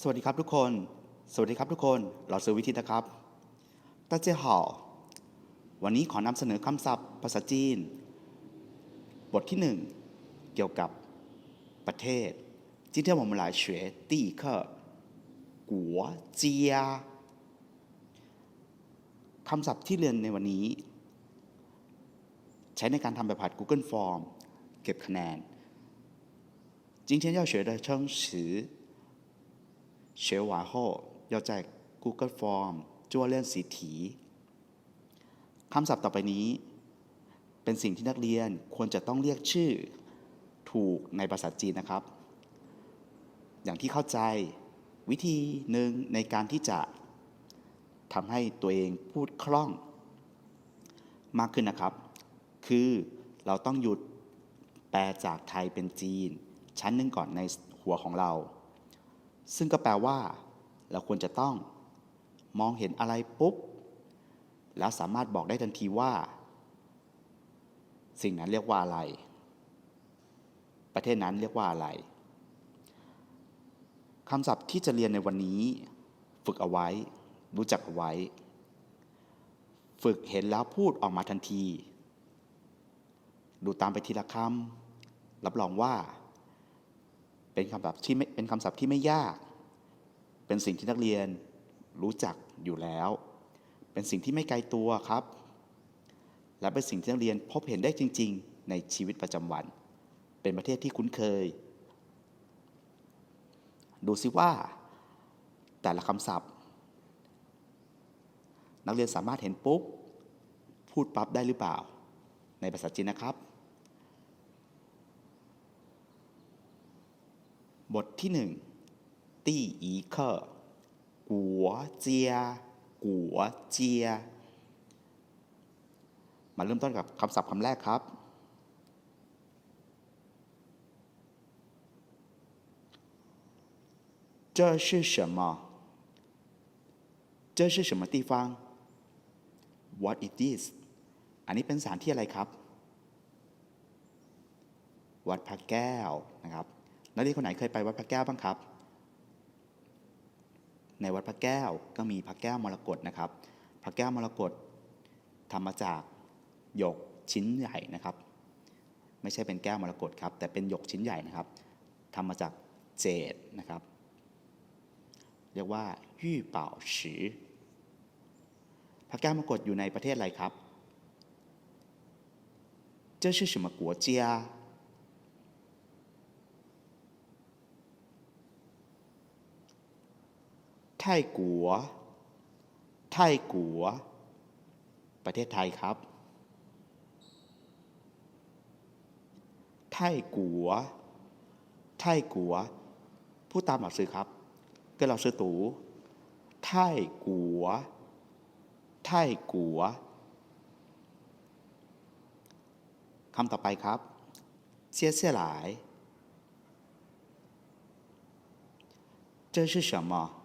สวัสดีครับทุกคน สวัสดีครับทุกคน เราซื้อวิธีนะครับตาเจ้าหาวันนี้ขอนำเสนอคำศัพท์ภาษาจีน บทที่หนึ่งเกี่ยวกับประเทศ今天我们来学第一课国家คำศัพท์ที่เรียนในวันนี้ ใช้ในการทำแบบผัด Google Form เก็บคะแนน今天要学的称词 学完后要在 Google Form 做练习题คำศัพท์ต่อไปนี้ เป็นสิ่งที่นักเรียนควรจะต้องเรียกชื่อถูกในภาษาจีนนะครับ อย่างที่เข้าใจวิธีหนึ่งในการที่จะทำให้ตัวเองพูดคล่อง มากขึ้นนะครับ คือเราต้องหยุดแปลจากไทยเป็นจีน ชั้นหนึ่งก่อนในหัวของเรา ซึ่งก็แปลว่า เราควรจะต้อง มองเห็นอะไรปุ๊บ แล้วสามารถบอกได้ทันทีว่า สิ่งนั้นเรียกว่าอะไร ประเทศนั้นเรียกว่าอะไรคำศัพท์ที่จะเรียนในวันนี้ ฝึกเอาไว้ รู้จักเอาไว้ ฝึกเห็นแล้วพูดออกมาทันที ดูตามไปทีละคำรับรองว่า เป็นคำศัพท์ที่ไม่เป็นคำศัพท์ที่ไม่ยาก เป็นสิ่งที่นักเรียนรู้จักอยู่แล้ว เป็นสิ่งที่ไม่ไกลตัวครับ และเป็นสิ่งที่นักเรียนพบเห็นได้จริง ๆ ในชีวิตประจำวัน เป็นประเทศที่คุ้นเคย ดูซิว่า แต่ละคำศัพท์ นักเรียนสามารถเห็นปุ๊บ พูดปั๊บได้หรือเปล่า ในภาษาจีนนะครับ บทที่หนึ่งตี้อีเคอร์กัวเจียกัวเจีย มาเริ่มต้นกับคำศัพท์คำแรกครับ 这是什么？这是什么地方？What is this? อันนี้เป็นสถานที่อะไรครับ วัดพระแก้วนะครับ นักเรียนคนไหนเคยไปวัดพระแก้วบ้างครับ ในวัดพระแก้วก็มีพระแก้วมรกตนะครับ พระแก้วมรกตทำมาจากหยกชิ้นใหญ่นะครับ ไม่ใช่เป็นแก้วมรกตครับ แต่เป็นหยกชิ้นใหญ่นะครับทำมาจากเจดนะครับ เรียกว่ายี่เป่าชือพระแก้วมรกตอยู่ในประเทศอะไรครับ这是什么国家 ไทยกัว ไทยกัว ประเทศไทยครับ ไทยกัว ไทยกัว พูดตามหลักสื่อครับก็เราซื้อตูไทยกัว ไทยกัว คำต่อไปครับ接下来这是什么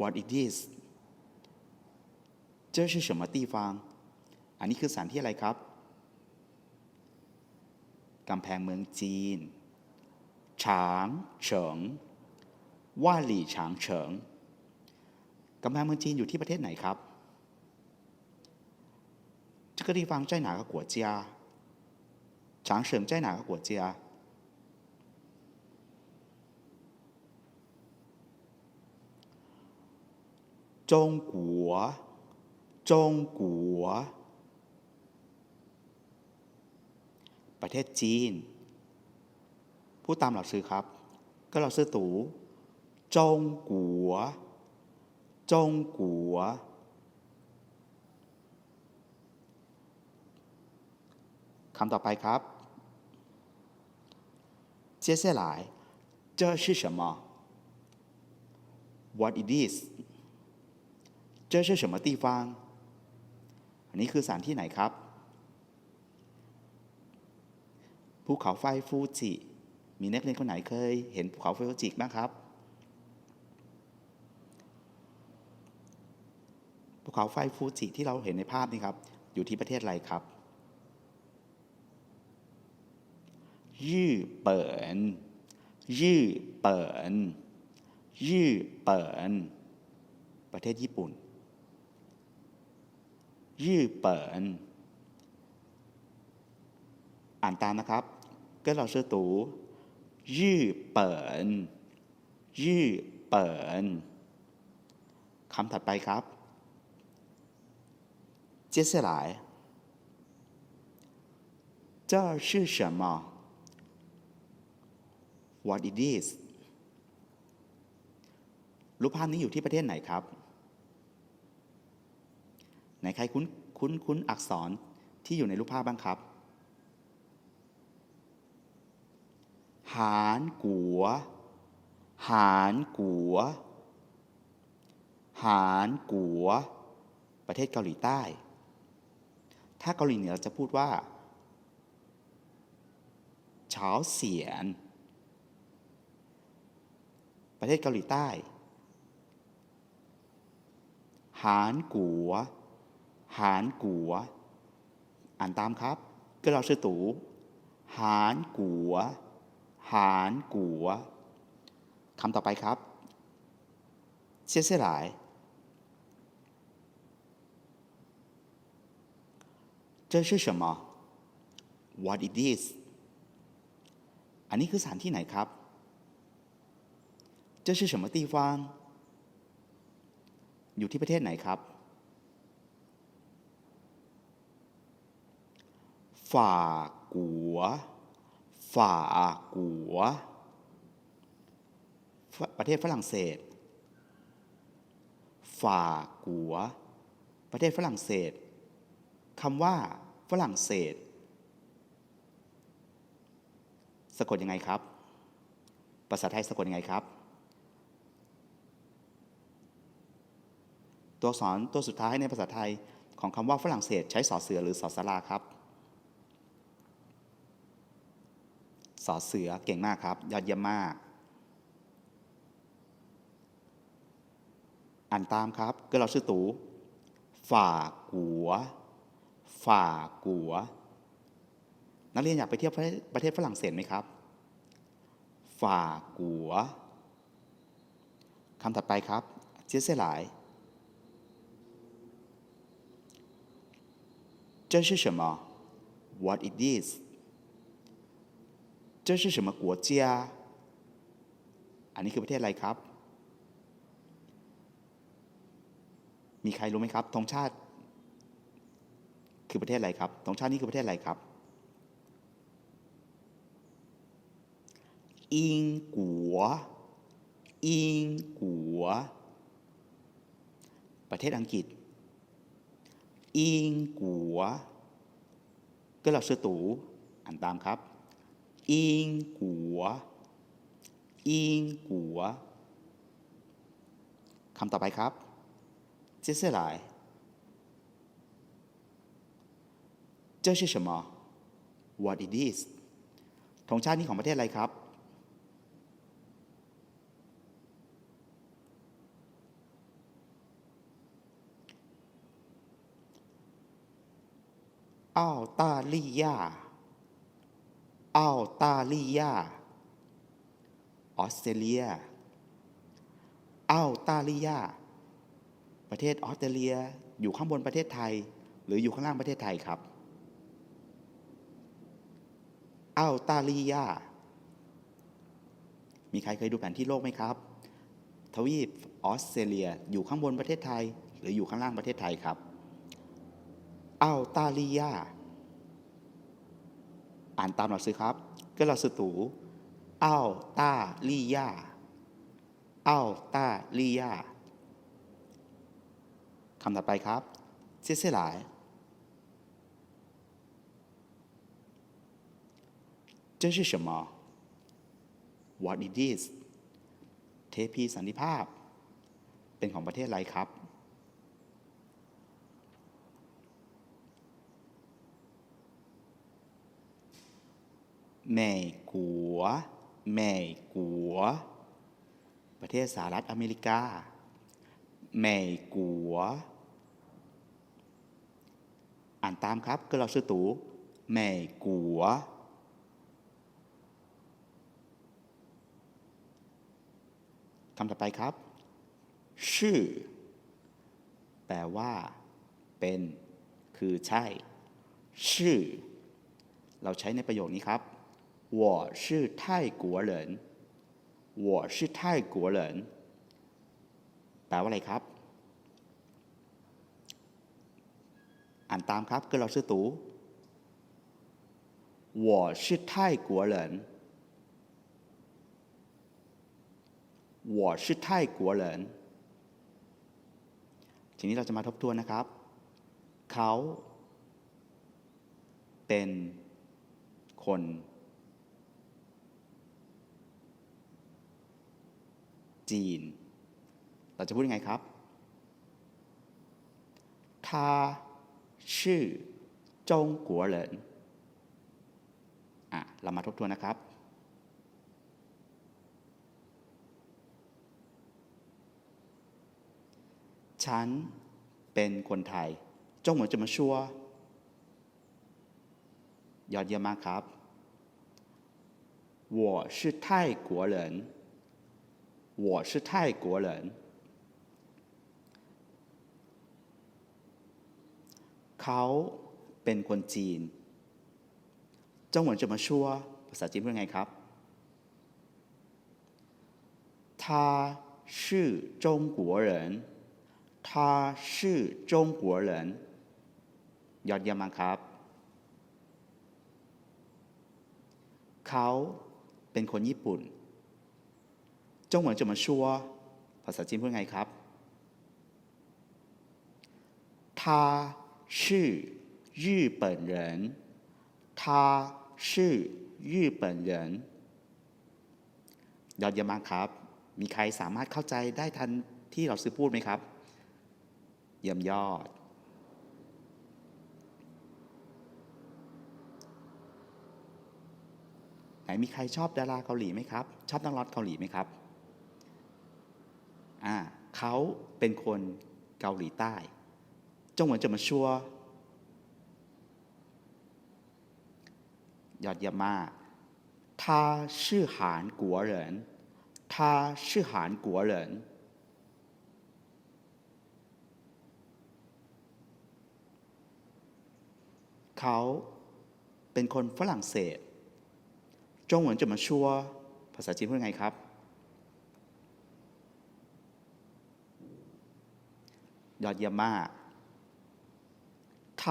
What it is 这是什么地方อันนี้คือสถานที่อะไรครับ กำแพงเมืองจีน ฉางเฉิง ว่าหลี่ฉางเฉิง กำแพงเมืองจีนอยู่ที่ประเทศไหนครับ这个地方在哪个国家长省在哪个国家 中国中国ประเทศจีน พูดตามหลักสื่อครับ ก็เราซื้อตูจงกัว จงกัว คำต่อไปครับ接下来这是什么 What it is 这是什么地方อันนี้คือสถานที่ไหนครับ ภูเขาไฟฟูจิ มีนักเรียนคนไหนเคยเห็นภูเขาไฟฟูจิบ้างครับ ภูเขาไฟฟูจิที่เราเห็นในภาพนี้ครับ อยู่ที่ประเทศอะไรครับ 日本 ญี่ปุ่นญี่ปุ่นประเทศญี่ปุ่น ญี่ปุ่นอ่านตามนะครับ跟老师读日本ญี่ปุ่นคำถัดไปครับ接下来这是什么 What it is รูปภาพนี้อยู่ที่ประเทศไหนครับ ไห นใครคุ้นคุ้นคุ้นอักษรที่อยู่ในรูปภาพบ้างครับ หานกัว หานกัว หานกัว ประเทศเกาหลีใต้ ถ้าเกาหลีเหนือจะพูดว่าเฉาเสียน ประเทศเกาหลีใต้ หานกัว หานกัว อ่านตามครับก็เราชื่อตูหานกัว หานกัว คำต่อไปครับ接下来这是什么 What it is อันนี้คือสถานที่ไหนครับ这是什么地方อยู่ที่ประเทศไหนครับ ฝ่ากัว ฝ่ากัว ประเทศฝรั่งเศส ฝ่ากัว ประเทศฝรั่งเศสคำว่า ฝรั่งเศส สะกดยังไงครับ ภาษาไทยสะกดยังไงครับ ตัวอักษรตัวสุดท้ายในภาษาไทยของคำว่าฝรั่งเศส ใช้สอเสือหรือสอสลาครับ สอเสือเก่งมากครับ ยอดเยี่ยมมาก อ่านตามครับก็เราชื่อตูฝ่ากัว ฝ่ากัว นักเรียนอยากไปเที่ยวประเทศประเทศฝรั่งเศสไหมครับ ฝ่ากัว คำถัดไปครับ接下来这是什么 What it is 这是什么国家อันนี้คือประเทศอะไรครับ มีใครรู้ไหมครับธงชาติ คือประเทศอะไรครับธงชาตินี้คือประเทศอะไรครับ อิงกัว อิงกัว ประเทศอังกฤษ อิงกัว ก็เราชื่อตูอ่านตามครับ อิงกัว อิงกัว คำต่อไปครับ接下来这是什么 What it is ธงชาตินี้ของประเทศอะไรครับ 澳大利亚 อัลตาลียาออสเตรเลียอัลตาลียาประเทศออสเตรเลียอยู่ข้างบนประเทศไทย หรืออยู่ข้างล่างประเทศไทยครับอัลตาลียามีใครเคยดูแผนที่โลกไหมครับ ทวีปออสเตรเลียอยู่ข้างบนประเทศไทย หรืออยู่ข้างล่างประเทศไทยครับอัลตาลียา อ่านตามหลักสือครับ ก็หลักสือตู澳大利亚澳大利亚คำถัดไปครับ接下来这是什么 What it is เทพีสันติภาพ เป็นของประเทศอะไรครับ เมกัวเมกัว ประเทศสหรัฐอเมริกาเมกัว อ่านตามครับก็เราชื่อตูเมกัว คำต่อไปครับ ชื่อ แปลว่า เป็น คือใช่ ชื่อ เราใช้ในประโยคนี้ครับ 我是泰国人我是泰国人แปลว่าอะไรครับ อ่านตามครับก็เราชื่อตู我是泰国人我是泰国人ทีนี้เราจะมาทบทวนนะครับ เขา เป็น คน จีน เราจะพูดยังไงครับ他是中国人อ่ะ เรามาทบทวนนะครับ ฉัน เป็นคนไทย จงเหมือนจะมาชัวยอดเยี่ยมมากครับ我是泰国人 我是泰国人เขาเป็นคนจีนจงเหมือนจะมาชัวภาษาจีนพูดยังไงครับ他是中国人他是中国人ยอดเยี่ยมมากครับ เขาเป็นคนญี่ปุ่น จงเหมือนจะมาชัวภาษาจีนพูดยังไงครับ他是日本人他是日本人ยอดเยี่ยมมากครับ มีใครสามารถเข้าใจได้ทันที่เราซื้อพูดไหมครับ เยี่ยมยอด ไหนมีใครชอบดาราเกาหลีไหมครับ ชอบนักร้องเกาหลีไหมครับ อ่า เขาเป็นคนเกาหลีใต้ จงเหมือนจะมาชัวยอดเยี่ยมมาก他是韩国人他是韩国人เขาเป็นคนฝรั่งเศส จงเหมือนจะมาชัวภาษาจีนพูดไงครับ ยอดเยี่ยมมาก他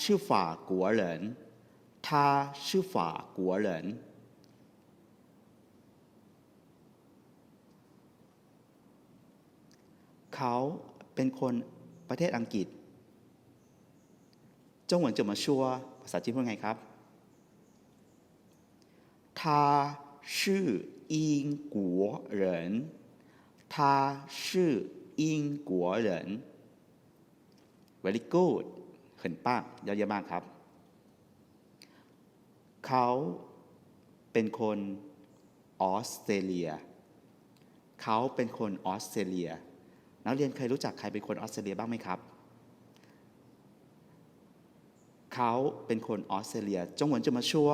是法国人他是法国人เขาเป็นคนประเทศอังกฤษ จงเหมือนจะมาชัวภาษาจีนพูดไงครับ他是英国人他是英国人 very good เห็นป้างยอดเยี่ยมมากครับ เขาเป็นคนออสเตรเลีย เขาเป็นคนออสเตรเลีย นักเรียนเคยรู้จักใครเป็นคนออสเตรเลียบ้างไหมครับ เขาเป็นคนออสเตรเลีย จงเหมือนจะมาชัว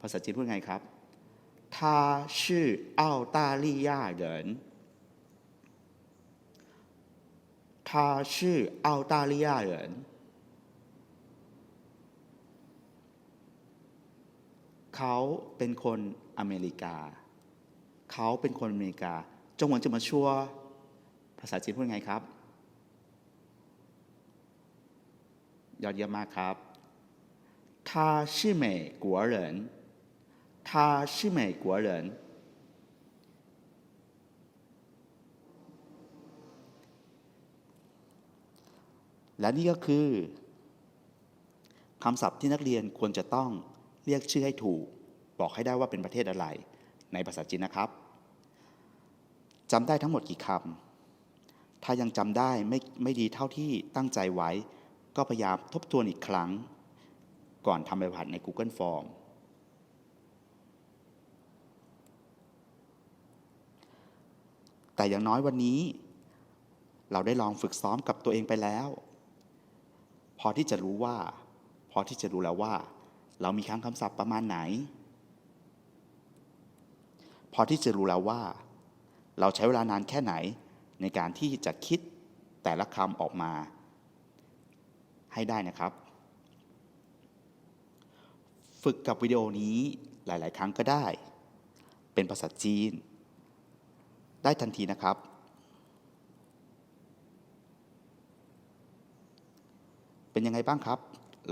ภาษาจีนพูดไงครับ他是澳大利亚人 他是澳大利亚人เขาเป็นคนอเมริกา เขาเป็นคนอเมริกา จงเหมือนจะมาชัวภาษาจีนพูดไงครับ ยอดเยี่ยมมากครับ他是美国人他是美国人 และนี่ก็คือคำศัพท์ที่นักเรียนควรจะต้องเรียกชื่อให้ถูก บอกให้ได้ว่าเป็นประเทศอะไร ในภาษาจีนนะครับจำได้ทั้งหมดกี่คำถ้ายังจำได้ไม่ไม่ดีเท่าที่ตั้งใจไว้ ก็พยายามทบทวนอีกครั้ง ก่อนทำแบบผัดใน Google Form แต่อย่างน้อยวันนี้ เราได้ลองฝึกซ้อมกับตัวเองไปแล้ว พอที่จะรู้ว่า พอที่จะรู้แล้วว่า เรามีคำคำศัพท์ประมาณไหน พอที่จะรู้แล้วว่า เราใช้เวลานานแค่ไหน ในการที่จะคิดแต่ละคำออกมา ให้ได้นะครับ ฝึกกับวิดีโอนี้หลาย ๆ ครั้งก็ได้ เป็นภาษาจีน ได้ทันทีนะครับ เป็นยังไงบ้างครับ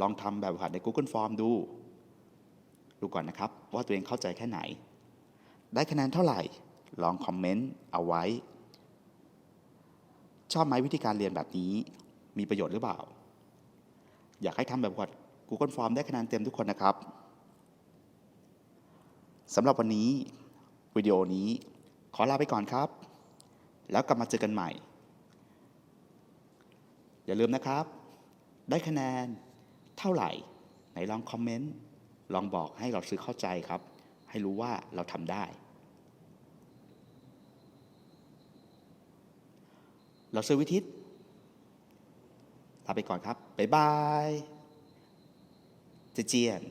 ลองทำแบบฝึกหัดใน Google Form ดู ดูก่อนนะครับ ว่าตัวเองเข้าใจแค่ไหน ได้คะแนนเท่าไหร่ ลองคอมเมนต์เอาไว้ ชอบไหมวิธีการเรียนแบบนี้ มีประโยชน์หรือเปล่า อยากให้ทำแบบฝึกหัด Google Form ได้คะแนนเต็มทุกคนนะครับสำหรับวันนี้วิดีโอนี้ขอลาไปก่อนครับ แล้วกลับมาเจอกันใหม่ อย่าลืมนะครับ ได้คะแนนเท่าไหร่ไหนลองคอมเมนต์ลองบอกให้เราซื้อเข้าใจครับ ให้รู้ว่าเราทำได้ เราซื้อวิทิตลาไปก่อนครับ บ๊ายบายเจเจียน